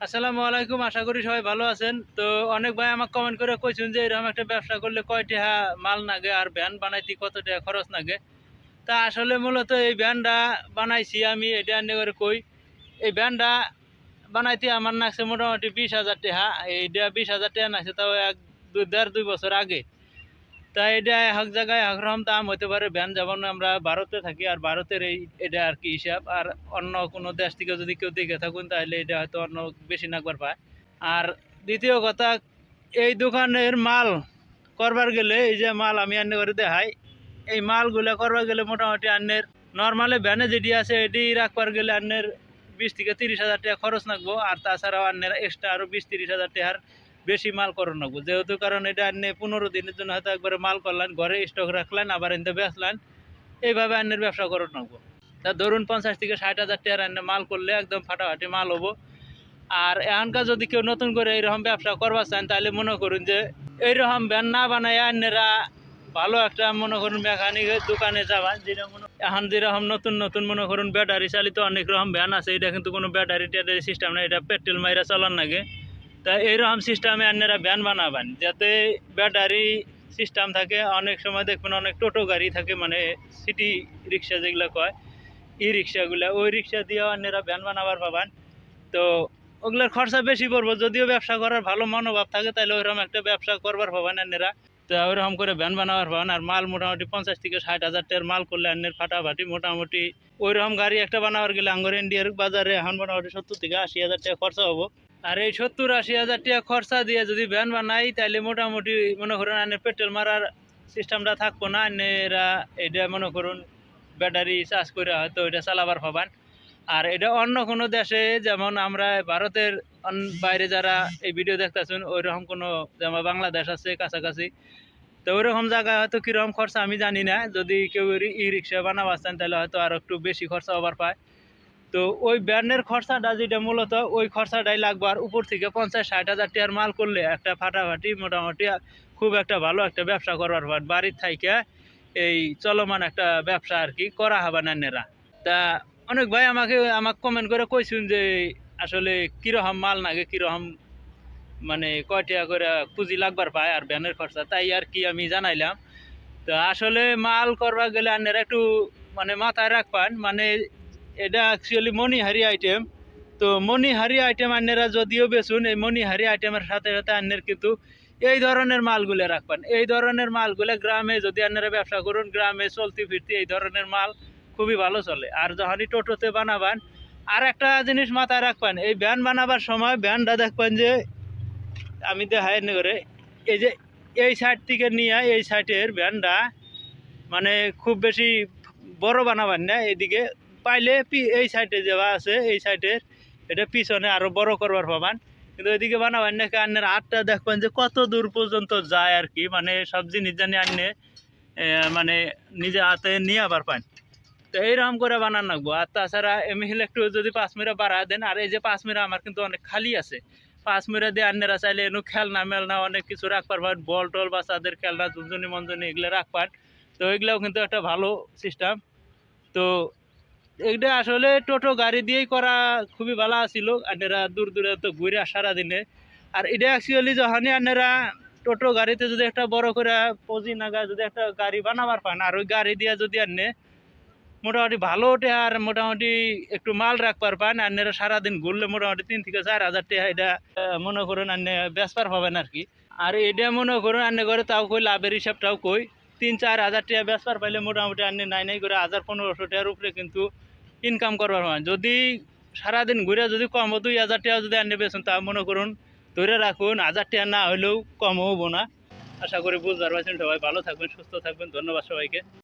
আসসালামু আলাইকুম, আশা করি সবাই ভালো আছেন। তো অনেক ভাই আমাকে কমেন্ট করে কইছেন যে এরকম একটা ব্যবসা করলে কয় টাকা মাল নাগে আর ভ্যান বানাইতে কত টাকা খরচ লাগে তা আসলে মূলত এই ভ্যানটা বানাইছি আমি, এটা এনে করে কই। এই ভ্যানটা বানাইতে আমার নাকছে মোটামুটি বিশ হাজার টাকা, এইটা বিশ হাজার টাকা নাকছে তাও এক দেড় দুই বছর আগে। তা এটা এক জায়গায় এক রকম দাম হতে পারে। ভ্যান যেমন আমরা ভারতে থাকি আর ভারতের এই এটা আর কি হিসাব। আর অন্য কোনো দেশ থেকে যদি কেউ দেখে থাকুন, তাহলে এটা হয়তো অন্য বেশি নাকবার পায়। আর দ্বিতীয় কথা, এই দোকানের মাল করবার গেলে, এই যে মাল আমি আন্নে করে দেখাই, এই মালগুলো করবার গেলে মোটামুটি আন্নের নর্মালি ভ্যানে যেটি আছে, এটি রাখবার গেলে আন্নের বিশ থেকে তিরিশ হাজার টাকা খরচ লাগবো। আর তাছাড়াও আন্নের এক্সট্রা আরও বিশ তিরিশ হাজার টাকার বেশি মাল করণ লাগবো যেহেতু কারণ এটা আন্নে পনেরো দিনের জন্য হয়তো একবারে মাল করলেন, ঘরে স্টক রাখলেন, আবার এনতে বেচলেন, এইভাবে আন্নের ব্যবসা করণ লাগবো তা ধরুন পঞ্চাশ থেকে ষাট হাজার টাকার আন্নে মাল করলে একদম ফাটাফাটি মাল হব। আর এখনকার যদি কেউ নতুন করে এইরকম ব্যবসা করবার চান, তাহলে মনে করুন যে এইরকম ভ্যান না বানায় আন্নেরা ভালো একটা মনে করুন মেকানিক দোকানে যাবেন যেটা এখন যেরকম নতুন নতুন মনে করুন ব্যাটারি চালিত অনেক রকম ভ্যান আছে, এটা কিন্তু কোনো ব্যাটারি ট্যাটারি সিস্টেম না, এটা পেট্রোল মাইরা চালান লাগে। তা এইরকম সিস্টেমে আপনারা ভ্যান বানাবেন। যাতে ব্যাটারি সিস্টেম থাকে, অনেক সময় দেখবেন অনেক টোটো গাড়ি থাকে মানে সিটি রিক্সা যেগুলো কয়, ই রিক্সাগুলো ওই রিক্সা দিয়েও আপনারা ভ্যান বানাবার পাবেন। তো ওগুলোর খরচা বেশি পড়ব, যদিও ব্যবসা করার ভালো মনোভাব থাকে তাহলে ওইরকম একটা ব্যবসা করবার পাবেন আপনারা তো ওইরকম করে ভ্যান বানাবার পাবেন, আর মাল মোটামুটি পঞ্চাশ থেকে ষাট হাজার টাকার মাল করলে অন্যের ফাটাফাটি মোটামুটি। ওইরকম গাড়ি একটা বানাবার গেলে আঙ্গর ইন্ডিয়ার বাজারে এখন মোটামুটি সত্তর থেকে আশি হাজার টাকা খরচা হব। আর এই সত্তর আশি হাজার টাকা খরচা দিয়ে যদি ভ্যান বানাই তাহলে মোটামুটি মনে করুন আনের পেট্রোল মারার সিস্টেমটা থাকব না আনেরা এটা মনে করুন ব্যাটারি চার্জ করে হয়তো এটা চালাবার পাবান আর এটা অন্য কোনো দেশে, যেমন আমরা ভারতের বাইরে যারা এই ভিডিও দেখতেছেন ওই রকম কোনো যেমন বাংলাদেশ আছে কাছাকাছি, তো ওইরকম জায়গায় হয়তো কীরকম খরচা আমি জানি না। যদি কেউ ই রিক্সা বানাবার চান তাহলে হয়তো আর একটু বেশি খরচা হবার পায়। তো ওই ব্যান্ডের খরচাটা যেটা মূলত, ওই খরচাটাই লাগবে আর উপর থেকে পঞ্চাশ, ষাট হাজার টাকার মাল করলে একটা ফাটাফাটি মোটামুটি খুব একটা ভালো একটা ব্যবসা করবার পার, বাড়ির থাইকে এই চলমান একটা ব্যবসা আর কি করা হবে নান্যেরা তা অনেক ভাই আমাকে আমাকে কমেন্ট করে কইছেন যে আসলে কীরকম মাল নাগে, কীরকম মানে কয় টাকা করে পুঁজি লাগবার পায় আর ব্যানের খরচা, তাই আর কি আমি জানাইলাম। তো আসলে মাল করবা গেলে আপনারা একটু মানে মাথায় রাখবেন মানে এটা অ্যাকচুয়ালি মণিহারি আইটেম তো মণিহারি আইটেম আন্যেরা যদিও বেচুন, এই মণিহারি আইটেমের সাথে সাথে আন্যের কিন্তু এই ধরনের মালগুলো রাখবেন। এই ধরনের মালগুলো গ্রামে যদি আপনারা ব্যবসা করুন, গ্রামে চলতি ফিরতি এই ধরনের মাল খুবই ভালো চলে। আর যখনই টোটোতে বানাবেন আর একটা জিনিস মাথায় রাখবেন, এই ভ্যান বানাবার সময় ভ্যানটা দেখবেন যে, আমি দেখাই করে, এই যে এই সাইড থেকে নিয়ে এই সাইডের ভ্যানটা মানে খুব বেশি বড় বানাবেন না, এদিকে পাইলে পি- এই সাইডে যাওয়া আছে, এই সাইডের এটা পিছনে আরও বড় করবার পাবান কিন্তু ওইদিকে বানাবেন না আন্নের আটটা দেখবেন যে কত দূর পর্যন্ত যায় আর কি মানে সব জিনিস জানি আন্নে মানে নিজে হাতে নিয়ে আবার পান। তো এইরকম করে বানান রাখব আর তাছাড়া এমহিল একটু যদি পাঁচ মিরা বাড়া দেন, আর এই যে পাঁচ মিরা আমার কিন্তু অনেক খালি আছে। পাঁচ মিরা দিয়ে আন্নেরা চাইলে এনু খেলনা মেলনা অনেক কিছু রাখবার পারেন, বল টল বা বাচ্চাদের খেলনা দুজনী মঞ্জনী এগুলো রাখবার। তো এগুলাও কিন্তু একটা ভালো সিস্টেম তো এটা আসলে টোটো গাড়ি দিয়েই করা খুবই ভালো আছিল। আনেরা দূর দূরে তো ঘুরে সারাদিনে আর এটা অ্যাকচুয়ালি যখনই আনেরা টোটো গাড়িতে যদি একটা বড় করে পজি নাগা যদি একটা গাড়ি বানাবার পান, আর ওই গাড়ি দিয়ে যদি আনে মোটামুটি ভালো ওঠে আর মোটামুটি একটু মাল রাখবার পান আনেরা সারাদিন ঘুরলে মোটামুটি তিন থেকে চার হাজার টাকা এটা মনে করুন আনে বেচবার পাবেন আর কি। আর এটা মনে করুন আনে করে তাও কই, লাভের হিসাবটাও কই, তিন চার হাজার টাকা বেচবার পাইলে মোটামুটি আনে নাই নাই করে হাজার পনেরোশো টাকার উপরে কিন্তু ইনকাম করবার হয়। যদি সারাদিন ঘুরে যদি কম, দুই হাজার টাকা যদি আনতে পেয়েছেন তা মনে করুন, ধরে রাখুন, হাজার টাকা না হলেও কম হব না। আশা করি বুঝতে পারছেন সবাই। ভালো থাকবেন, সুস্থ থাকবেন। ধন্যবাদ সবাইকে।